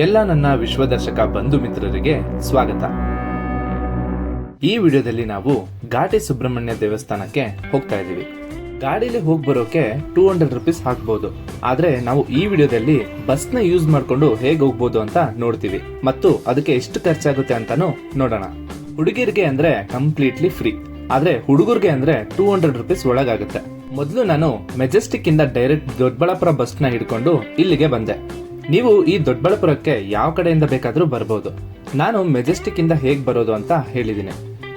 ಎಲ್ಲ ನನ್ನ ವಿಶ್ವದರ್ಶಕ ಬಂಧು ಮಿತ್ರರಿಗೆ ಸ್ವಾಗತ. ಈ ವಿಡಿಯೋದಲ್ಲಿ ನಾವು ಘಾಟಿ ಸುಬ್ರಹ್ಮಣ್ಯ ದೇವಸ್ಥಾನಕ್ಕೆ ಹೋಗ್ತಾ ಇದ್ದೀವಿ. ಗಾಡಿಲಿ ಹೋಗಿ ಬರೋಕೆ ಟೂ ಹಂಡ್ರೆಡ್ ರುಪೀಸ್ ಹಾಕ್ಬೋದು ಆದ್ರೆ ನಾವು ಈ ವಿಡಿಯೋದಲ್ಲಿ ಬಸ್ನ ಯೂಸ್ ಮಾಡ್ಕೊಂಡು ಹೇಗೆ ಹೋಗ್ಬೋದು ಅಂತ ನೋಡ್ತೀವಿ. ಮತ್ತು ಅದಕ್ಕೆ ಎಷ್ಟು ಖರ್ಚಾಗುತ್ತೆ ಅಂತಾನು ನೋಡೋಣ. ಹುಡುಗಿರಿಗೆ ಅಂದ್ರೆ ಕಂಪ್ಲೀಟ್ಲಿ ಫ್ರೀ ಆದ್ರೆ ಹುಡುಗರಿಗೆ ಅಂದ್ರೆ ಟೂ ಹಂಡ್ರೆಡ್ ರುಪೀಸ್ ಒಳಗಾಗುತ್ತೆ. ಮೊದಲು ನಾನು ಮೆಜೆಸ್ಟಿಕ್ ಇಂದ ಡೈರೆಕ್ಟ್ ದೊಡ್ಡಬಳ್ಳಾಪುರ ಬಸ್ನ ಹಿಡ್ಕೊಂಡು ಇಲ್ಲಿಗೆ ಬಂದೆ. ನೀವು ಈ ದೊಡ್ಡಬಳ್ಳಾಪುರಕ್ಕೆ ಯಾವ ಕಡೆಯಿಂದ ಬೇಕಾದರೂ ಬರ್ಬೋದು. ನಾನು ಮೆಜೆಸ್ಟಿಕ್ ಇಂದ ಹೇಗ್ ಬರೋದು ಅಂತ ಹೇಳಿದ್ದೀನಿ.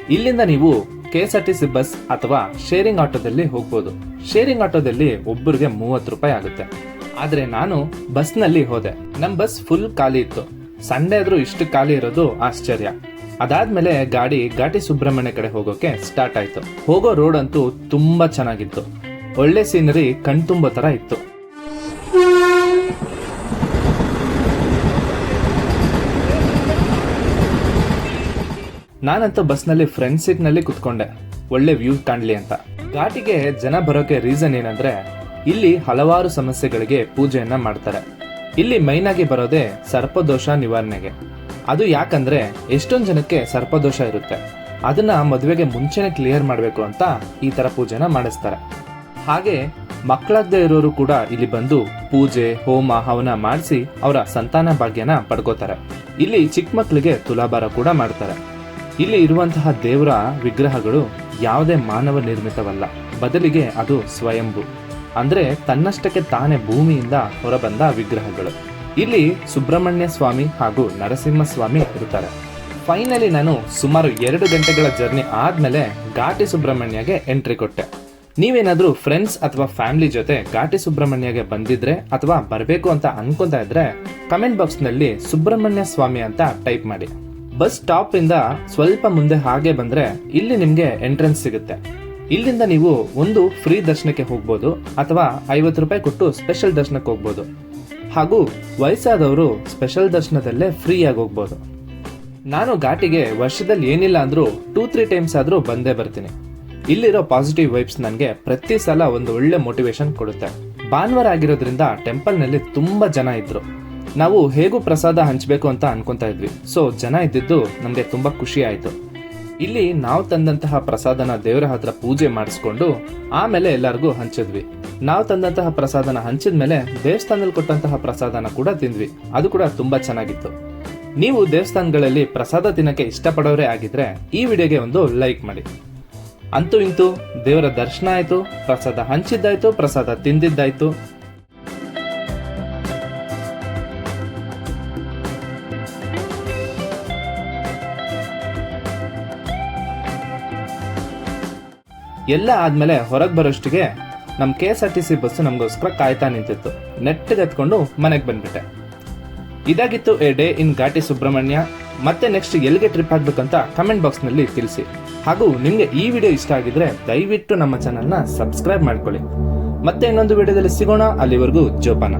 ಇಲ್ಲಿಂದ ನೀವು K S R T C bus ಅಥವಾ ಶೇರಿಂಗ್ ಆಟೋದಲ್ಲಿ ಹೋಗ್ಬೋದು. ಶೇರಿಂಗ್ ಆಟೋದಲ್ಲಿ ಒಬ್ಬರಿಗೆ ಮೂವತ್ತು ರೂಪಾಯಿ ಆಗುತ್ತೆ. ಆದರೆ ನಾನು ಬಸ್ನಲ್ಲಿ ಹೋದೆ. ನಮ್ಮ ಬಸ್ ಫುಲ್ ಖಾಲಿ ಇತ್ತು. ಸಂಡೇ ಆದ್ರೂ ಇಷ್ಟು ಖಾಲಿ ಇರೋದು ಆಶ್ಚರ್ಯ. ಅದಾದ್ಮೇಲೆ ಗಾಡಿ ಘಾಟಿ ಸುಬ್ರಹ್ಮಣ್ಯ ಕಡೆ ಹೋಗೋಕೆ ಸ್ಟಾರ್ಟ್ ಆಯ್ತು. ಹೋಗೋ ರೋಡ್ ಅಂತೂ ತುಂಬಾ ಚೆನ್ನಾಗಿತ್ತು. ಒಳ್ಳೆ ಸೀನರಿ ಕಣ್ತುಂಬೋ ಥರ ಇತ್ತು. ನಾನಂತೂ ಬಸ್ನಲ್ಲಿ ಫ್ರಂಟ್ ಸೀಟ್ನಲ್ಲಿ ಕುತ್ಕೊಂಡೆ. ಒಳ್ಳೆ ವ್ಯೂ ಕಾಣಲಿ ಅಂತ. ಘಾಟಿಗೆ ಜನ ಬರೋಕೆ ರೀಸನ್ ಏನಂದ್ರೆ, ಇಲ್ಲಿ ಹಲವಾರು ಸಮಸ್ಯೆಗಳಿಗೆ ಪೂಜೆಯನ್ನ ಮಾಡ್ತಾರೆ. ಇಲ್ಲಿ ಮೈನ್ ಆಗಿ ಬರೋದೇ ಸರ್ಪದೋಷ ನಿವಾರಣೆಗೆ. ಅದು ಯಾಕಂದ್ರೆ, ಎಷ್ಟೊಂದು ಜನಕ್ಕೆ ಸರ್ಪದೋಷ ಇರುತ್ತೆ. ಅದನ್ನ ಮದುವೆಗೆ ಮುಂಚೆನೆ ಕ್ಲಿಯರ್ ಮಾಡಬೇಕು ಅಂತ ಈ ತರ ಪೂಜೆನ ಮಾಡಿಸ್ತಾರೆ. ಹಾಗೆ ಮಕ್ಕಳಾಗದೇ ಇರೋರು ಕೂಡ ಇಲ್ಲಿ ಬಂದು ಪೂಜೆ, ಹೋಮ, ಹವನ ಮಾಡಿಸಿ ಅವರ ಸಂತಾನ ಭಾಗ್ಯನ ಪಡ್ಕೋತಾರೆ. ಇಲ್ಲಿ ಚಿಕ್ಕ ಮಕ್ಕಳಿಗೆ ತುಲಾಭಾರ ಕೂಡ ಮಾಡ್ತಾರೆ. ಇಲ್ಲಿ ಇರುವಂತಹ ದೇವರ ವಿಗ್ರಹಗಳು ಯಾವುದೇ ಮಾನವ ನಿರ್ಮಿತವಲ್ಲ. ಬದಲಿಗೆ ಅದು ಸ್ವಯಂಭು. ಅಂದ್ರೆ ತನ್ನಷ್ಟಕ್ಕೆ ತಾನೇ ಭೂಮಿಯಿಂದ ಹೊರಬಂದ ವಿಗ್ರಹಗಳು. ಇಲ್ಲಿ ಸುಬ್ರಹ್ಮಣ್ಯ ಸ್ವಾಮಿ ಹಾಗೂ ನರಸಿಂಹ ಸ್ವಾಮಿ ಇರ್ತಾರೆ ಫೈನಲಿ ನಾನು ಸುಮಾರು ಎರಡು ಗಂಟೆಗಳ ಜರ್ನಿ ಆದಮೇಲೆ ಘಾಟಿ ಸುಬ್ರಹ್ಮಣ್ಯಗೆ ಎಂಟ್ರಿ ಕೊಟ್ಟೆ. ನೀವೇನಾದರೂ ಫ್ರೆಂಡ್ಸ್ ಅಥವಾ ಫ್ಯಾಮಿಲಿ ಜೊತೆ ಘಾಟಿ ಸುಬ್ರಹ್ಮಣ್ಯಗೆ ಬಂದಿದ್ರೆ ಅಥವಾ ಬರಬೇಕು ಅಂತ ಅನ್ಕೊಂತಾ ಇದ್ರೆ ಕಮೆಂಟ್ ಬಾಕ್ಸ್ನಲ್ಲಿ ಸುಬ್ರಹ್ಮಣ್ಯ ಸ್ವಾಮಿ ಅಂತ ಟೈಪ್ ಮಾಡಿ. ಬಸ್ ಸ್ಟಾಪ್ ಇಂದ ಸ್ವಲ್ಪ ಮುಂದೆ ಹಾಗೆ ಬಂದ್ರೆ ಇಲ್ಲಿ ನಿಮ್ಗೆ ಎಂಟ್ರೆನ್ಸ್ ಸಿಗುತ್ತೆ. ಇಲ್ಲಿಂದ ನೀವು ಒಂದು ಫ್ರೀ ದರ್ಶನಕ್ಕೆ ಹೋಗ್ಬೋದು ಅಥವಾ ಐವತ್ತು ರೂಪಾಯಿ ಕೊಟ್ಟು ಸ್ಪೆಷಲ್ ದರ್ಶನಕ್ಕೆ ಹೋಗ್ಬೋದು. ಹಾಗೂ ವಯಸ್ಸಾದವರು ಸ್ಪೆಷಲ್ ದರ್ಶನದಲ್ಲೇ ಫ್ರೀ ಆಗಿ ಹೋಗ್ಬೋದು. ನಾನು ಘಾಟಿಗೆ ವರ್ಷದಲ್ಲಿ ಏನಿಲ್ಲ ಅಂದ್ರೂ ಟೂ ತ್ರೀ ಟೈಮ್ಸ್ ಆದರೂ ಬಂದೇ ಬರ್ತೀನಿ. ಇಲ್ಲಿರೋ ಪಾಸಿಟಿವ್ ವೈಬ್ಸ್ ನನಗೆ ಪ್ರತಿ ಸಲ ಒಂದು ಒಳ್ಳೆ ಮೋಟಿವೇಶನ್ ಕೊಡುತ್ತೆ. ಭಾನುವಾರ ಆಗಿರೋದ್ರಿಂದ ಟೆಂಪಲ್ನಲ್ಲಿ ತುಂಬ ಜನ ಇದ್ರು. ನಾವು ಹೇಗೂ ಪ್ರಸಾದ ಹಂಚಬೇಕು ಅಂತ ಅನ್ಕೊಂತಾ ಇದ್ವಿ. ಸೊ ಜನ ಇದ್ದಿದ್ದು ನಮಗೆ ತುಂಬಾ ಖುಷಿ ಆಯ್ತು. ಇಲ್ಲಿ ನಾವು ತಂದಂತಹ ಪ್ರಸಾದನ ದೇವರ ಹತ್ರ ಪೂಜೆ ಮಾಡಿಸ್ಕೊಂಡು ಆಮೇಲೆ ಎಲ್ಲರಿಗೂ ಹಂಚಿದ್ವಿ. ನಾವು ತಂದಂತಹ ಪ್ರಸಾದನ ಹಂಚಿದ ಮೇಲೆ ದೇವಸ್ಥಾನದಲ್ಲಿ ಕೊಟ್ಟಂತಹ ಪ್ರಸಾದನ ಕೂಡ ತಿಂದ್ವಿ. ಅದು ಕೂಡ ತುಂಬಾ ಚೆನ್ನಾಗಿತ್ತು. ನೀವು ದೇವಸ್ಥಾನಗಳಲ್ಲಿ ಪ್ರಸಾದ ತಿನ್ನಕ್ಕೆ ಇಷ್ಟಪಡೋರೇ ಆಗಿದ್ರೆ ಈ ವಿಡಿಯೋಗೆ ಒಂದು ಲೈಕ್ ಮಾಡಿ. ಅಂತೂ ಇಂತೂ ದೇವರ ದರ್ಶನ ಆಯ್ತು, ಪ್ರಸಾದ ಹಂಚಿದ್ದಾಯ್ತು, ಪ್ರಸಾದ ತಿಂದಿದ್ದಾಯ್ತು. ಎಲ್ಲ ಆದ್ಮೇಲೆ ಹೊರಗೆ ಬರೋಷ್ಟಿಗೆ ನಮ್ಮ K S R T C bus ನಮಗೋಸ್ಕರ ಕಾಯ್ತಾ ನಿಂತಿತ್ತು. ನೆಟ್ಟಿಗೆ ಎತ್ಕೊಂಡು ಮನೆಗೆ ಬಂದ್ಬಿಟ್ಟೆ. ಇದಾಗಿತ್ತು a day in Ghati Subramanya. ಮತ್ತೆ ನೆಕ್ಸ್ಟ್ ಎಲ್ಲಿಗೆ ಟ್ರಿಪ್ ಆಗ್ಬೇಕಂತ ಕಮೆಂಟ್ ಬಾಕ್ಸ್ನಲ್ಲಿ ತಿಳಿಸಿ. ಹಾಗೂ ನಿಮಗೆ ಈ ವಿಡಿಯೋ ಇಷ್ಟ ಆಗಿದ್ರೆ ದಯವಿಟ್ಟು ನಮ್ಮ ಚಾನಲ್ನ ಸಬ್ಸ್ಕ್ರೈಬ್ ಮಾಡ್ಕೊಳ್ಳಿ. ಮತ್ತೆ ಇನ್ನೊಂದು ವಿಡಿಯೋದಲ್ಲಿ ಸಿಗೋಣ. ಅಲ್ಲಿವರೆಗೂ ಜೋಪಾನ.